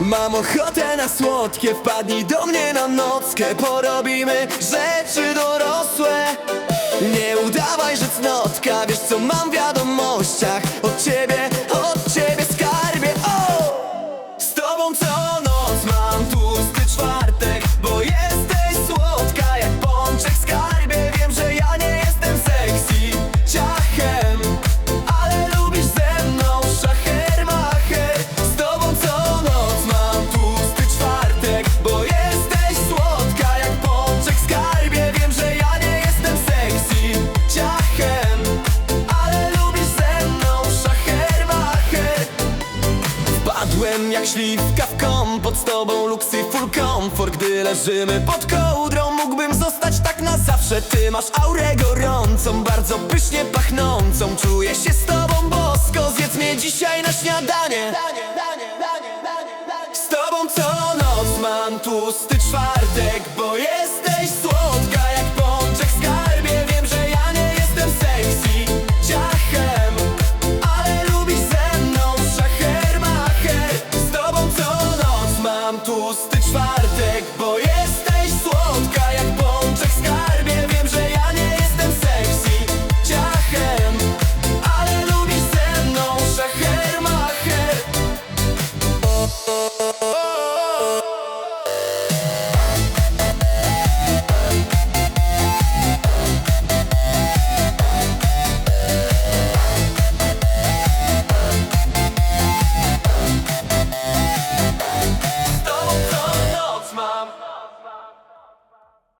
Mam ochotę na słodkie, wpadnij do mnie na nockę. Porobimy rzeczy dorosłe. Nie udawaj, że cnotka Wiesz co mam w wiadomościach. Od ciebie, od ciebie skarbie. O! Z tobą co Wpadłem jak śliwka w kompot z tobą luksy full comfort. Gdy leżymy pod kołdrą mógłbym zostać tak na zawsze. Ty masz aurę gorącą, bardzo pysznie pachnącą. Czuję się z tobą bosko, zjedz mnie dzisiaj na śniadanie. Z tobą co noc mam tłusty czwartek Bo czwartek, bo jest